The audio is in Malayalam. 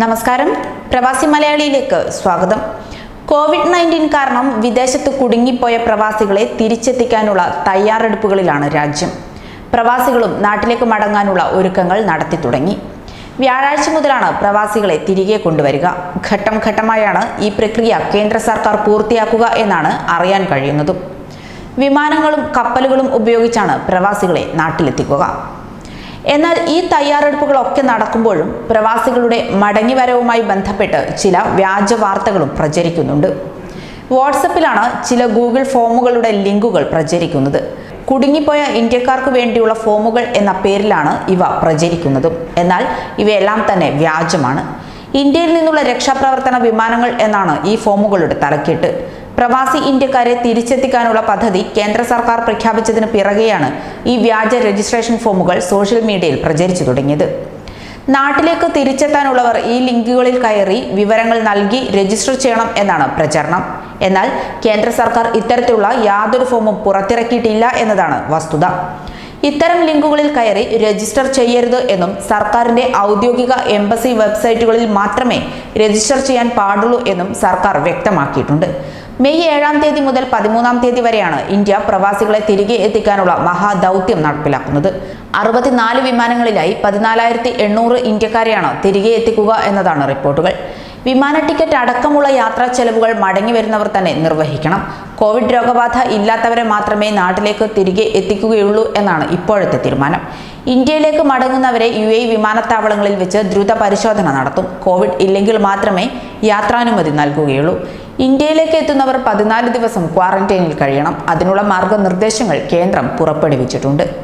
നമസ്കാരം. പ്രവാസി മലയാളിയിലേക്ക് സ്വാഗതം. കോവിഡ് നയന്റീൻ കാരണം വിദേശത്ത് കുടുങ്ങിപ്പോയ പ്രവാസികളെ തിരിച്ചെത്തിക്കാനുള്ള തയ്യാറെടുപ്പുകളിലാണ് രാജ്യം. പ്രവാസികളും നാട്ടിലേക്ക് മടങ്ങാനുള്ള ഒരുക്കങ്ങൾ നടത്തി തുടങ്ങി. വ്യാഴാഴ്ച മുതലാണ് പ്രവാസികളെ തിരികെ കൊണ്ടുവരിക. ഘട്ടം ഘട്ടമായാണ് ഈ പ്രക്രിയ കേന്ദ്ര സർക്കാർ പൂർത്തിയാക്കുക എന്നാണ് അറിയാൻ കഴിയുന്നതും. വിമാനങ്ങളും കപ്പലുകളും ഉപയോഗിച്ചാണ് പ്രവാസികളെ നാട്ടിലെത്തിക്കുക. എന്നാൽ ഈ തയ്യാറെടുപ്പുകളൊക്കെ നടക്കുമ്പോഴും പ്രവാസികളുടെ മടങ്ങിവരവുമായി ബന്ധപ്പെട്ട് ചില വ്യാജ വാർത്തകളും പ്രചരിക്കുന്നുണ്ട്. വാട്സപ്പിലാണ് ചില ഗൂഗിൾ ഫോമുകളുടെ ലിങ്കുകൾ പ്രചരിക്കുന്നത്. കുടുങ്ങിപ്പോയ ഇന്ത്യക്കാർക്ക് വേണ്ടിയുള്ള ഫോമുകൾ എന്ന പേരിലാണ് ഇവ പ്രചരിക്കുന്നതും. എന്നാൽ ഇവയെല്ലാം തന്നെ വ്യാജമാണ്. ഇന്ത്യയിൽ നിന്നുള്ള രക്ഷാപ്രവർത്തന വിമാനങ്ങൾ എന്നാണ് ഈ ഫോമുകളുടെ തലക്കെട്ട്. പ്രവാസി ഇന്ത്യക്കാരെ തിരിച്ചെത്തിക്കാനുള്ള പദ്ധതി കേന്ദ്ര സർക്കാർ പ്രഖ്യാപിച്ചതിന് പിറകെയാണ് ഈ വ്യാജ രജിസ്ട്രേഷൻ ഫോമുകൾ സോഷ്യൽ മീഡിയയിൽ പ്രചരിച്ചു തുടങ്ങിയത്. നാട്ടിലേക്ക് തിരിച്ചെത്താനുള്ളവർ ഈ ലിങ്കുകളിൽ കയറി വിവരങ്ങൾ നൽകി രജിസ്റ്റർ ചെയ്യണം എന്നാണ് പ്രചരണം. എന്നാൽ കേന്ദ്ര സർക്കാർ ഇത്തരത്തിലുള്ള യാതൊരു ഫോമും പുറത്തിറക്കിയിട്ടില്ല എന്നതാണ് വസ്തുത. ഇത്തരം ലിങ്കുകളിൽ കയറി രജിസ്റ്റർ ചെയ്യരുത് എന്നും സർക്കാരിന്റെ ഔദ്യോഗിക എംബസി വെബ്സൈറ്റുകളിൽ മാത്രമേ രജിസ്റ്റർ ചെയ്യാൻ പാടുള്ളൂ എന്നും സർക്കാർ വ്യക്തമാക്കിയിട്ടുണ്ട്. മെയ് ഏഴാം തീയതി മുതൽ പതിമൂന്നാം തീയതി വരെയാണ് ഇന്ത്യ പ്രവാസികളെ തിരികെ എത്തിക്കാനുള്ള മഹാദൗത്യം നടപ്പിലാക്കുന്നത്. അറുപത്തിനാല് വിമാനങ്ങളിലായി പതിനാലായിരത്തി എണ്ണൂറ് ഇന്ത്യക്കാരെയാണ് തിരികെ എത്തിക്കുക എന്നതാണ് റിപ്പോർട്ടുകൾ. വിമാന ടിക്കറ്റ് അടക്കമുള്ള യാത്രാ ചെലവുകൾ മടങ്ങി വരുന്നവർ തന്നെ നിർവഹിക്കണം. കോവിഡ് രോഗബാധ ഇല്ലാത്തവരെ മാത്രമേ നാട്ടിലേക്ക് തിരികെ എത്തിക്കുകയുള്ളൂ എന്നാണ് ഇപ്പോഴത്തെ തീരുമാനം. ഇന്ത്യയിലേക്ക് മടങ്ങുന്നവരെ യു എ വിമാനത്താവളങ്ങളിൽ വെച്ച് ദ്രുത പരിശോധന നടത്തും. കോവിഡ് ഇല്ലെങ്കിൽ മാത്രമേ യാത്രാനുമതി നൽകുകയുള്ളൂ. ഇന്ത്യയിലേക്ക് എത്തുന്നവർ പതിനാല് ദിവസം ക്വാറന്റൈനിൽ കഴിയണം. അതിനുള്ള മാർഗനിർദ്ദേശങ്ങൾ കേന്ദ്രം പുറപ്പെടുവിച്ചിട്ടുണ്ട്.